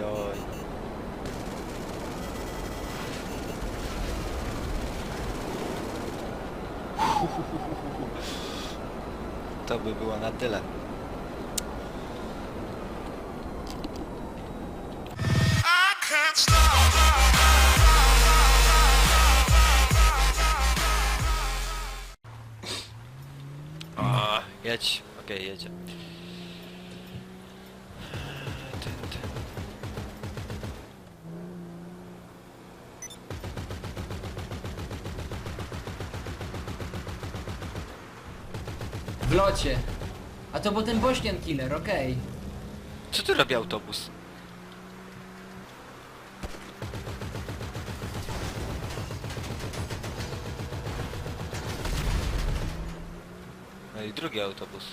oj, oj. To by było na tyle. Jedź. Okej, jedzie. A to był ten Bośnian killer, okej. Co tu robi autobus? No i drugi autobus.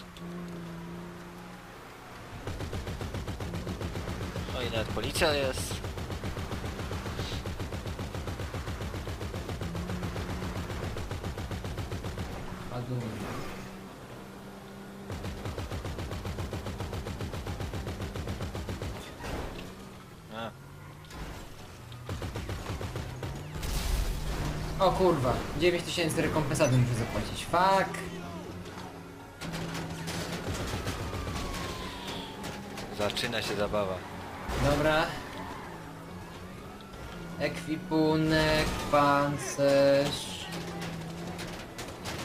No i nawet policja jest. Padł. A, O kurwa, 9000 rekompensaty muszę zapłacić. Fuck. zaczyna się zabawa. Dobra. Ekwipunek, pancerz.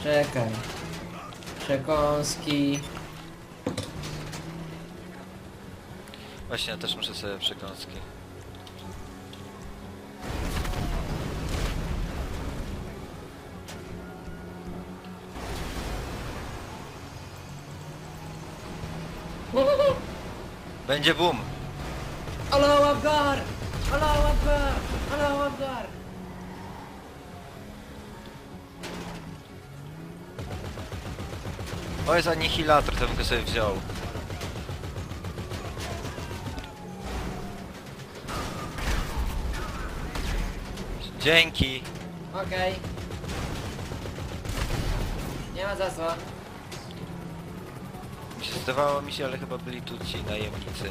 Czekaj. Przekąski. Właśnie, ja też muszę sobie przekąski. Będzie boom! Allahu Akbar! Allahu Akbar! Allahu Akbar! O, jest anihilator, to bym go sobie wziął. Dzięki! Okej. Nie ma za co. Mi się zdawało mi się, ale chyba byli tu ci najemnicy.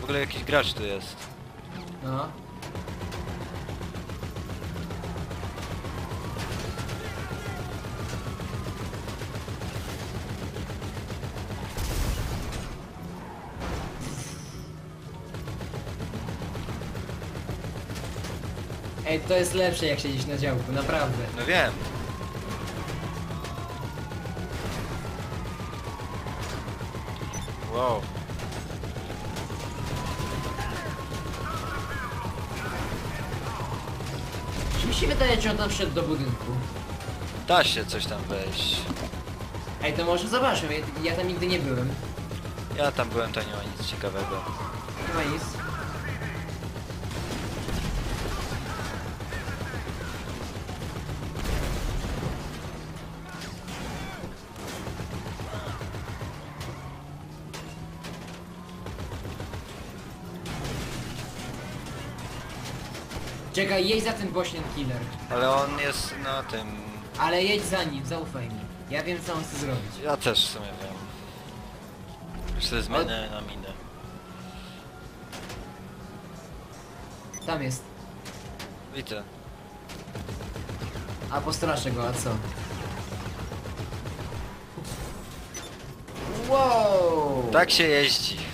W ogóle jakiś gracz tu jest. No. Ej, to jest lepsze jak siedzieć na działku, naprawdę. No wiem. Wow. Czy mi się wydaje, że on tam wszedł do budynku? Da się coś tam wejść. Ej, to może zobaczmy, ja, ja tam nigdy nie byłem. Ja tam byłem, to nie ma nic ciekawego. Nie ma Czekaj, jedź za ten Bośnian Killer. Ale on jest na tym... Ale jedź za nim, zaufaj mi. Ja wiem co on chce zrobić. Ja też w sumie wiem. Już sobie zmienię na minę. Tam jest. Widzę. A postraszę go, a co? Wow! Tak się jeździ.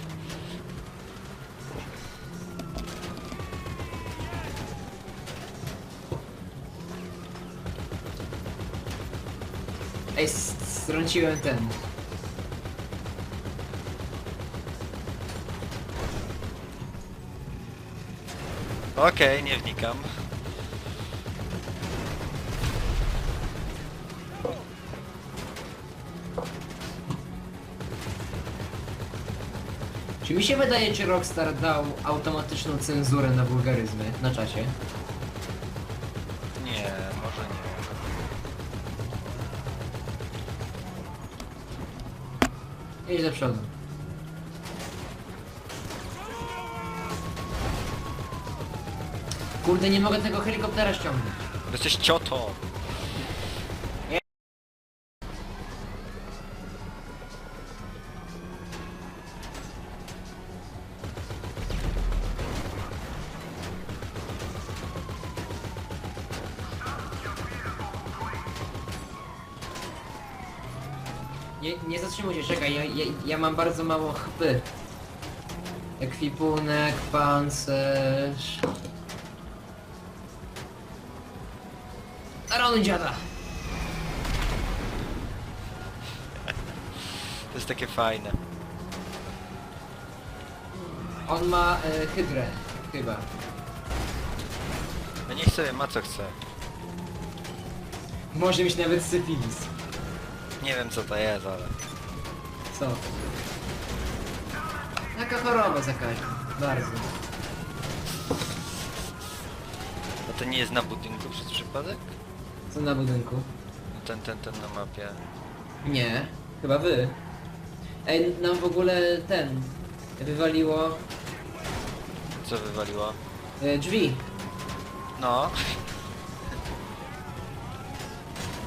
Ej, strąciłem ten. Okej, nie wnikam. Czy mi się wydaje, czy Rockstar dał automatyczną cenzurę na wulgaryzmy na czasie? Idź do. Kurde, nie mogę tego helikoptera ściągnąć. Jesteś ciotą. Zatrzymuj się, czekaj, ja, ja, ja mam bardzo mało chpy. Ekwipunek, pancerz... Rany dziada! To jest takie fajne. On ma e, hydrę, chyba. No niech sobie ma co chce. Może mieć nawet syfilis. Nie wiem co to jest, ale... Co? Jaka choroba zakaźna. Bardzo. A to nie jest na budynku przez przypadek? Co na budynku? No Ten, ten, ten na mapie. Nie, chyba wy. Ej, nam w ogóle ten... Wywaliło Co wywaliło? e, drzwi. No.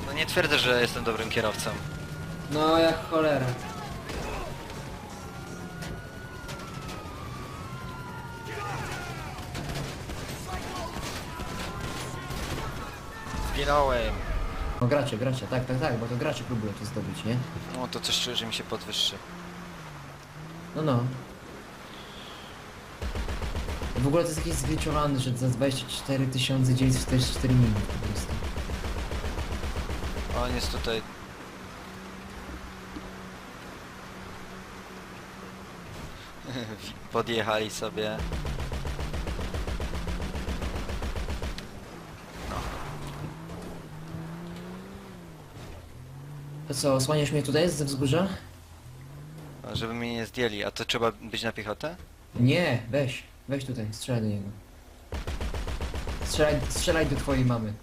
No nie twierdzę, że jestem dobrym kierowcą. No jak cholera. Zginąłem. O gracze, gracze, tak, tak, tak, bo to gracze próbują to zdobyć, nie? No to coś czuję, że mi się podwyższy. No no. W ogóle to jest jakieś zgliczowane, że za 24 944 minut po prostu. On jest tutaj... Podjechali sobie. Co, osłaniasz mnie tutaj ze wzgórza? Żeby mnie nie zdjęli. A to trzeba być na piechotę? Nie, weź, weź tutaj, strzelaj do niego. Strzelaj, strzelaj do twojej mamy.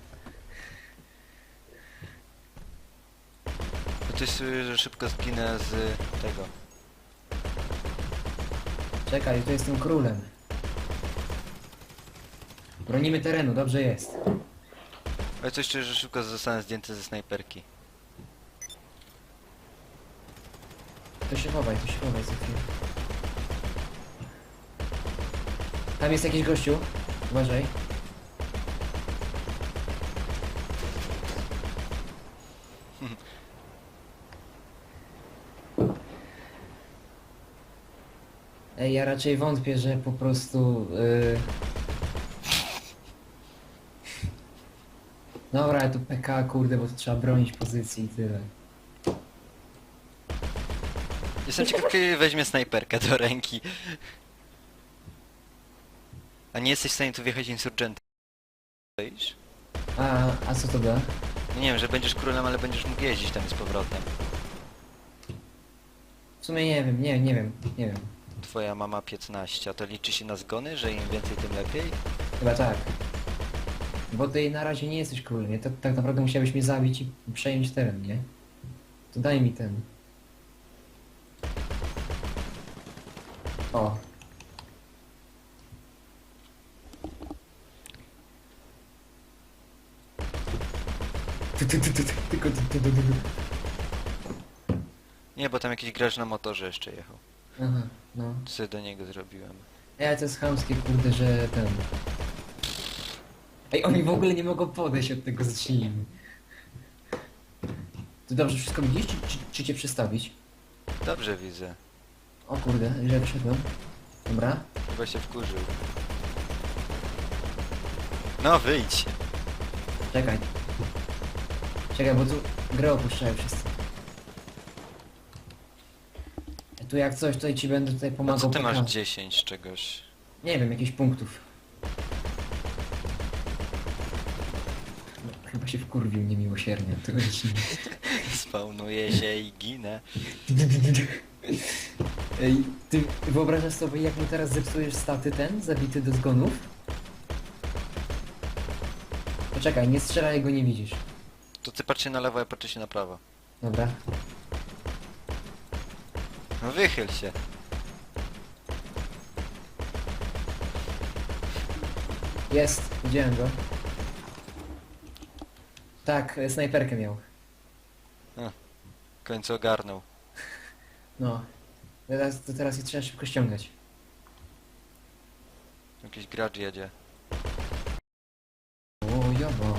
Bo to jest, y, że szybko zginę z tego. Czekaj, tu jestem królem. Bronimy terenu, dobrze jest. Ale coś czuję, że szybko zostanę zdjęty ze snajperki. To się chowaj, to się chowaj za chwilę. Tam jest jakiś gościu. Uważaj. Ej, ja raczej wątpię, że po prostu... Yy... Dobra, to PK, kurde, bo to trzeba bronić pozycji i tyle. Jestem ciekaw, kiedy weźmie snajperkę do ręki. A nie jesteś w stanie tu wjechać insurgentem? Stoisz? A, a co to da? No nie wiem, że będziesz królem, ale będziesz mógł jeździć tam z powrotem. W sumie nie wiem, nie, nie wiem, nie wiem. Twoja mama 15, a to liczy się na zgony, że im więcej, tym lepiej? Chyba tak. Bo ty na razie nie jesteś królem, nie? Tak, tak naprawdę musiałeś mnie zabić i przejąć teren, nie? To daj mi ten. O. Ty, ty, ty, ty, ty, Tylko ty, ty, ty, ty, ty. Nie, bo tam jakiś gracz na motorze jeszcze jechał. Aha, no. Co sobie do niego zrobiłem? Ja to jest chamskie, kurde, że ten... Ej, oni w ogóle nie mogą podejść od tego zacznijmy. Ty dobrze wszystko widzisz, czy, czy, czy cię przestawić? Dobrze widzę. O kurde, źle wyszedłem. Dobra. Chyba się wkurzył. No wyjdź! Czekaj. Czekaj, bo tu grę opuszczają wszyscy. Tu jak coś, to ci będę tutaj A pomagał. co ty masz pokazać. 10 czegoś? Nie wiem, jakichś punktów. No, chyba się wkurwił niemiłosiernie. Tego nie... Spawnuję się i ginę. Ej, ty wyobrażasz sobie, jak mu teraz zepsujesz staty ten, zabity do zgonów? Poczekaj, nie strzelaj, go nie widzisz. To ty patrz się na lewo, ja patrzę się na prawo. Dobra. No wychyl się. Jest, widziałem go. Tak, e, snajperkę miał. Końcu ogarnął. No. Teraz, to teraz je trzeba szybko ściągać. Jakiś gracz jedzie. Bojowo.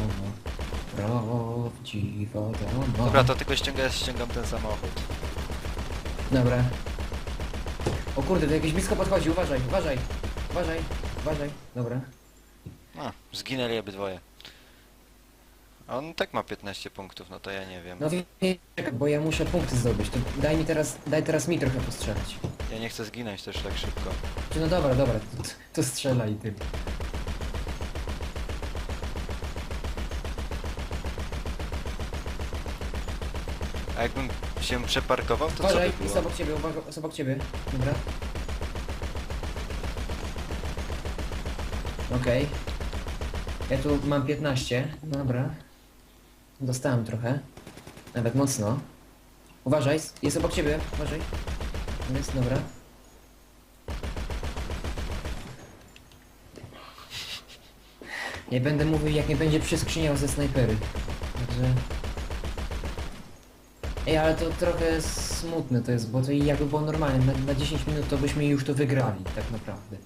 Dobra, to tylko ściągam, ściągam ten samochód. Dobra. O kurde, to jakieś blisko podchodzi, uważaj, uważaj, uważaj, uważaj. Dobra. A, zginęli obydwoje. A on tak ma 15 punktów, no to ja nie wiem. No wie- wie- czekaj, bo ja muszę punkty zdobyć, to daj mi teraz, daj teraz mi trochę postrzelać. Ja nie chcę zginąć też tak szybko. Czy No dobra, dobra, to, to strzela i ty. A jakbym się przeparkował, to co Uważaj, by jest było? obok ciebie, uwaga, jest obok ciebie. Dobra. Okej. Ja tu mam 15. Dobra. Dostałem trochę. Nawet mocno. Uważaj, jest obok ciebie, uważaj. Jest, dobra. Nie będę mówił, jak nie będzie przyskrzyniał ze snajpery. Także... Ej, ale to trochę smutne to jest, bo to jakby było normalne, na, na 10 minut to byśmy już to wygrali, tak naprawdę.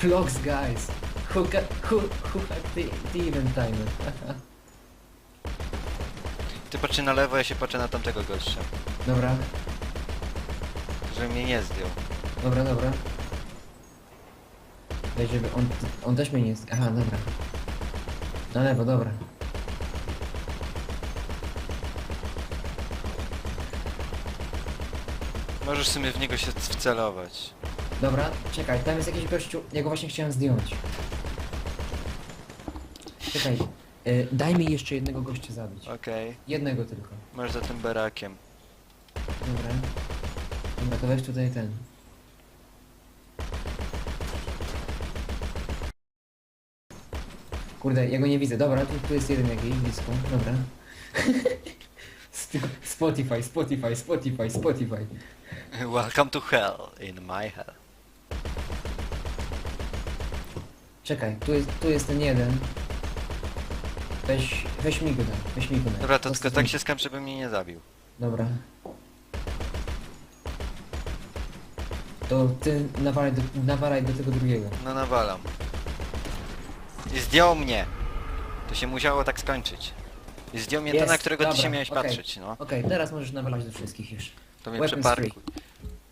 Vlogs, guys! Who, ca- who, who hacked the, the event timer? Ty patrzy na lewo, ja się patrzę na tamtego gościa. dobra, Żeby mnie nie zdjął. dobra, dobra. Weź, żeby on, on też mnie nie... z- Aha, dobra. Na lewo, dobra. Możesz sobie w niego się wcelować. Dobra, czekaj, tam jest jakiś gościu, ja go właśnie chciałem zdjąć. Czekaj, y, daj mi jeszcze jednego gościa zabić. Okej. Jednego tylko. Masz za tym barakiem. Dobra. Dobra, to weź tutaj ten. Kurde, ja go nie widzę. Dobra, tu, tu jest jeden jakiś blisko. Dobra. St- Spotify, Spotify, Spotify, Spotify. Welcome to hell in my hell. Czekaj, tu jest, tu jest ten jeden. Weź, weź mi go daj, weź mi go daj. Dobra, to tylko tak się skam, żeby mnie nie zabił. Dobra. To ty nawalaj do, nawalaj do tego drugiego. No nawalam. I zdjął mnie. To się musiało tak skończyć. I zdjął mnie ten, Jest, na którego ty dobra, się miałeś okej. patrzeć, no. Okej, teraz możesz nawalać do wszystkich już. To mnie Weapons przeparkuj.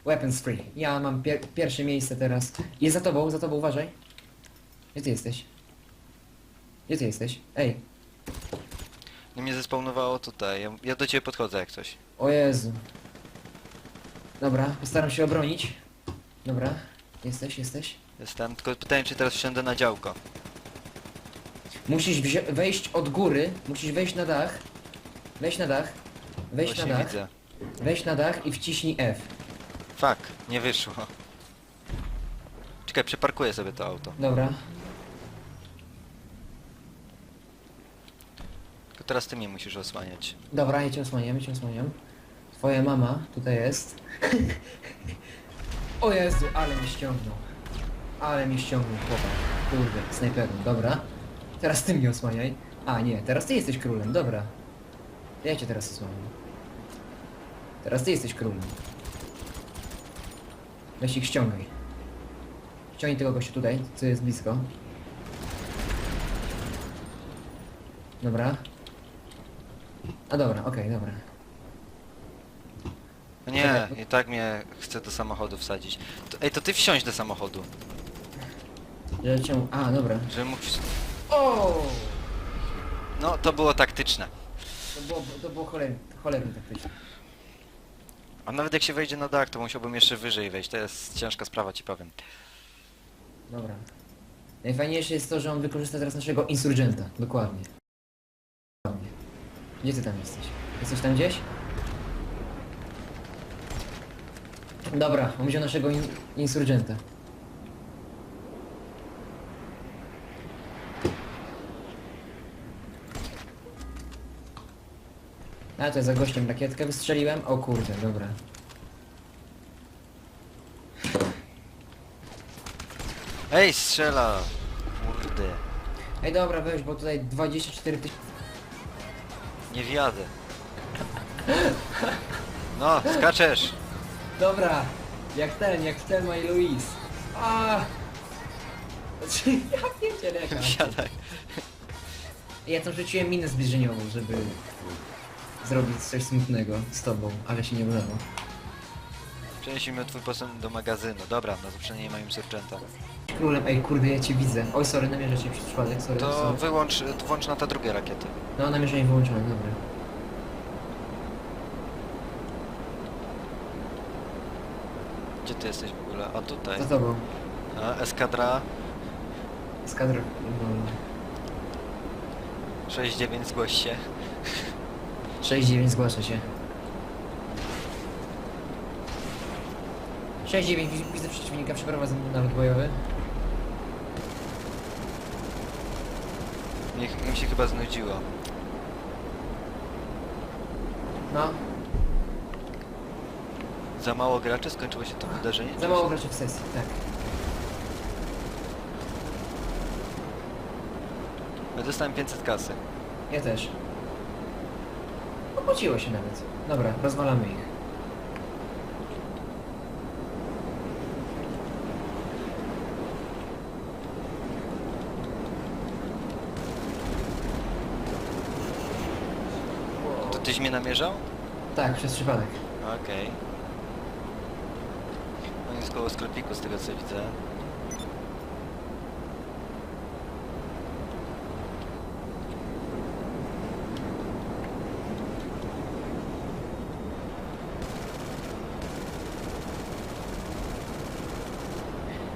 Weapons free. Ja mam pier pierwsze miejsce teraz. Jest za tobą, za tobą, uważaj. Gdzie ty jesteś? Gdzie ty jesteś? Ej, No mnie zespawnowało tutaj. Ja, ja do ciebie podchodzę jak coś. o Jezu. Dobra, postaram się obronić. Dobra, jesteś, jesteś. Jestem, tylko pytanie czy teraz wsiądę na działko. Musisz wzi- wejść od góry, musisz wejść na dach. Wejść na dach. Wejść Właśnie na dach. widzę. Wejść na dach i wciśnij F. Fuck, nie wyszło. Czekaj, przeparkuję sobie to auto. Dobra. Tylko teraz ty mnie musisz osłaniać. Dobra, ja cię osłaniam, ja cię osłaniam. Twoja mama tutaj jest. o Jezu, ale mnie ściągnął. Ale mnie ściągnął, chłopak. Kurde, snajperem, dobra. Teraz ty mnie osłaniaj. A nie, teraz ty jesteś królem, dobra. Ja cię teraz osłaniam. Teraz ty jesteś królem. Weź ich ściągaj. Ściągnij tego gościa tutaj, co jest blisko. Dobra. A dobra, okej, dobra. No nie, i tak mnie chce do samochodu wsadzić. To, ej, to ty wsiądź do samochodu, Że czemu? A, dobra. żeby mógł... wsi- O! No, to było taktyczne. To było, to było cholernie, cholernie taktyczne. A nawet jak się wejdzie na dach, to musiałbym jeszcze wyżej wejść. To jest ciężka sprawa, ci powiem. Dobra. Najfajniejsze jest to, że on wykorzysta teraz naszego insurgenta. Dokładnie. Dokładnie. Gdzie ty tam jesteś? Jesteś tam gdzieś? Dobra, on wziął naszego in insurgenta. A, to ja za gościem rakietkę wystrzeliłem? O kurde, dobra. Ej, strzela! Kurde. Ej, dobra, weź, bo tutaj 24 tysiące... Nie wjadę. No, skaczesz! Dobra, jak ten, jak Thelma i Louise. A! Znaczy, ja pierdzielę jaka. Wsiadaj. Ja tam rzuciłem minę zbliżeniową, żeby... zrobić coś smutnego z tobą, ale się nie udało. Przenieśmy twój posąg do magazynu. Dobra, na zawsze nie mają serczęta. Królem, ej kurde, ja cię widzę. Oj, sorry, namierzę cię przez przypadek, sorry, To sorry. wyłącz, włącz na te drugie rakiety. No, namierzenie wyłączone, dobra. Gdzie ty jesteś w ogóle? A tutaj. Za tobą. A, eskadra Skadr... No, 6-9, zgłoś się. 6-9, zgłasza się. 6-9, wi- widzę przeciwnika, przeprowadzam nawet bojowy. Im się chyba znudziło. No, Za mało graczy? Skończyło się to wydarzenie? za mało graczy w sesji, tak. Ja dostałem 500 kasy. Ja też. Opłaciło się nawet. Dobra, rozwalamy ich. To tyś mnie namierzał? Tak, przez przypadek. Okej. On jest koło sklepiku z tego co widzę.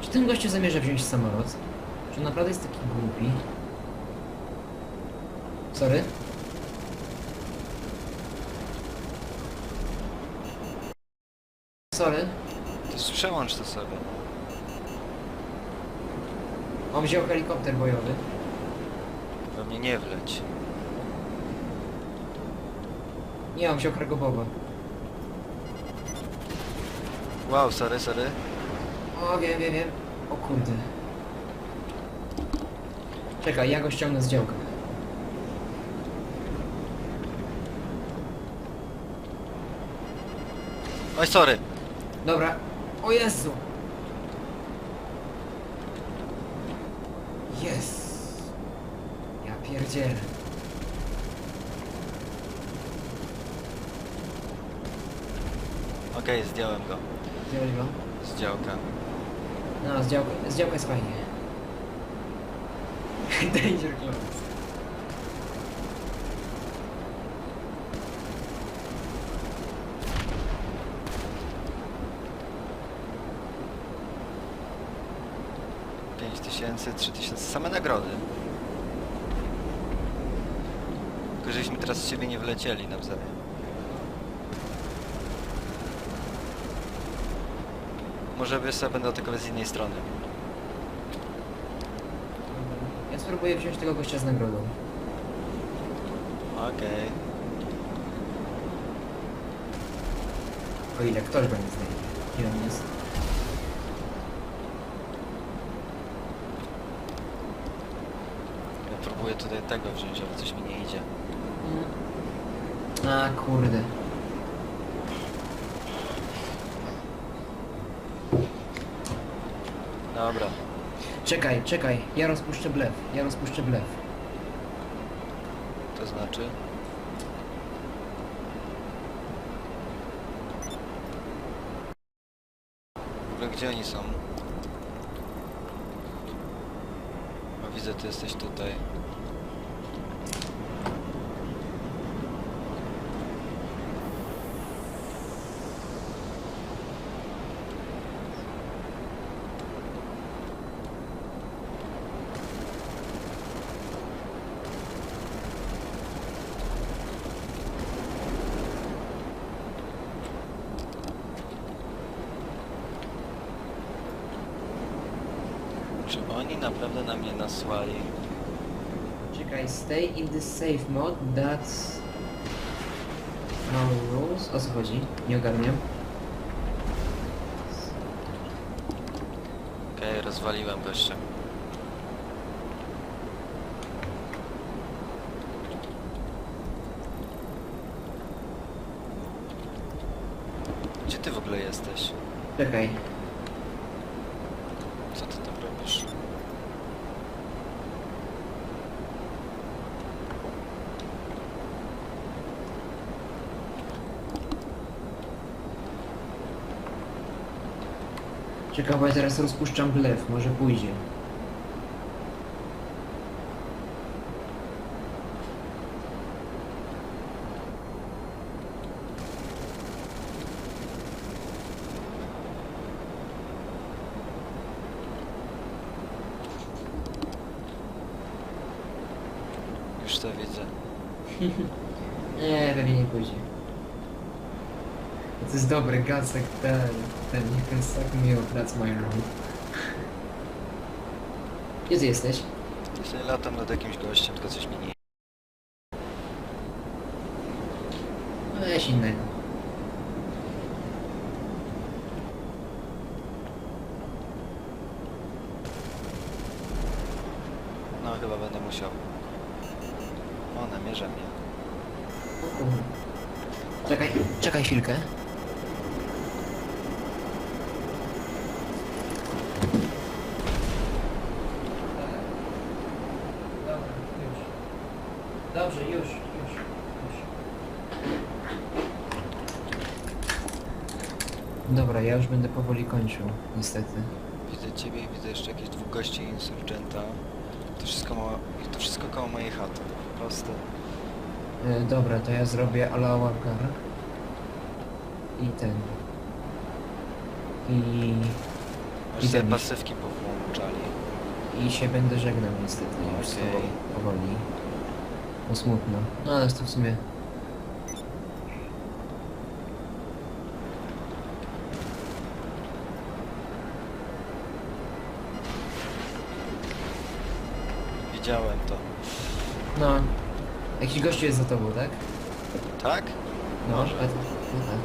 Czy ten gościu zamierza wziąć samolot? Czy on naprawdę jest taki głupi? Sorry? Sorry? To jest przełącz to sobie. On wziął helikopter bojowy. We mnie nie wleć. Nie, on wziął Kragobowa. Wow, sorry, sorry. O, wiem, wiem, wiem. O kurde. Czekaj, ja go ściągnę z działka. Oj, sorry. Dobra. O Jezu! Jest. Ja pierdzielę. Okej, zdjąłem go. Zdjąłeś go? Z działka. No, z działka, z działka jest fajnie. Danger close. Pięć tysięcy, trzy tysiące, same nagrody. Tylko żeśmy teraz z siebie nie wlecieli nawzajem. Może wiesz co, będę atakować z innej strony. Ja spróbuję wziąć tego gościa z nagrodą. Okej. O ile ktoś go nie znajdzie. Gdzie on jest? Ja próbuję tutaj tego wziąć, ale coś mi nie idzie. A kurde. Dobra. Czekaj, czekaj. Ja rozpuszczę blef. Ja rozpuszczę blef. To znaczy? W ogóle gdzie oni są? O, widzę, ty jesteś tutaj. Czy oni naprawdę nasłali? Czekaj, stay in the safe mode, that's... No rules? O co chodzi? Nie ogarniam. Okej, rozwaliłem gościa. Gdzie ty w ogóle jesteś? Czekaj. Ja teraz rozpuszczam blef, może pójdzie. Już to widzę. Nie, pewnie nie pójdzie. To jest dobry gacek, ten, ten, ten tak miło, that's my room. Gdzie ty jesteś? Ja sobie latam nad jakimś gościem, tylko coś mi nie... Weź innego. No chyba będę musiał. O, namierza mnie. O. Czekaj, czekaj chwilkę. Dobra, już. Dobrze, już, już, już. Dobra, ja już będę powoli kończył, niestety. Widzę ciebie i widzę jeszcze jakieś dwóch gości insurgenta. To wszystko ma... To wszystko koło mojej chaty. Proste. E, dobra, to ja zrobię Allahu Akbar. I ten. I... Masz I sobie ten- pasywki powłączali. I się będę żegnał niestety już z tobą powoli. No smutno. No ale to w sumie... Widziałem to. No... Jakiś gościu jest za tobą, tak? Tak? No, Może. a ty... No tak.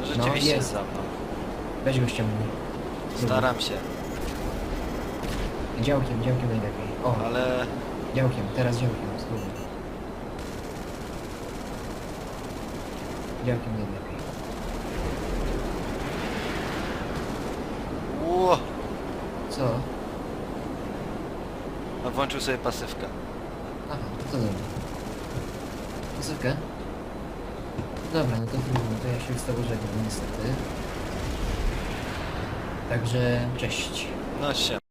No rzeczywiście jest. jest za mną. Weź go ściągnij. Staram się, Działkiem, działkiem najlepiej. O, ale... działkiem, teraz działkiem, spróbuj. Działkiem najlepiej. Ło! Co? No włączył sobie pasywkę. Aha, to dobra. Pasywkę? Dobra, no to trudno, to ja się z tobą żegnam niestety. Także cześć. No się.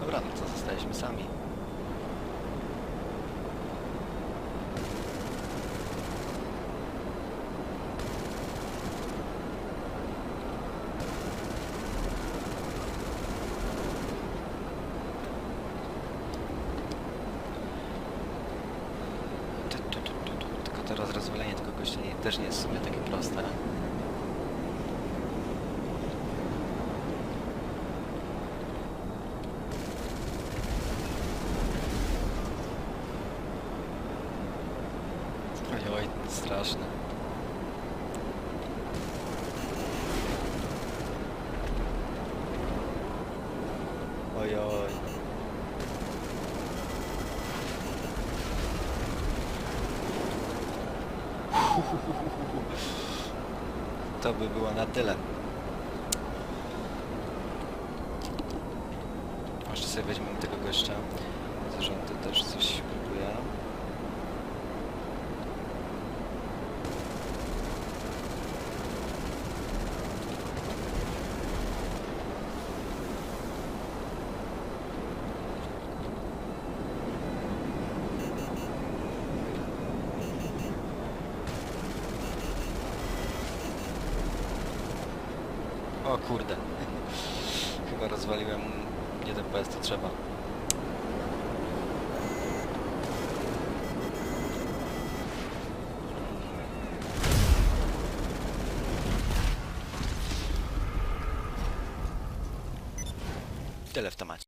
Dobra, no to zostaliśmy sami. Tu, tu, tu, tu, tu. Tylko teraz rozwalenie tego gościa też nie jest w sumie takie proste. Oj, oj, straszne. Oj, oj. To by było na tyle. Jeszcze sobie weźmiemy tego gościa. Widzę, że on tu też coś próbuje. O kurde. Chyba rozwaliłem ten pojazd, co trzeba. Tyle w temacie.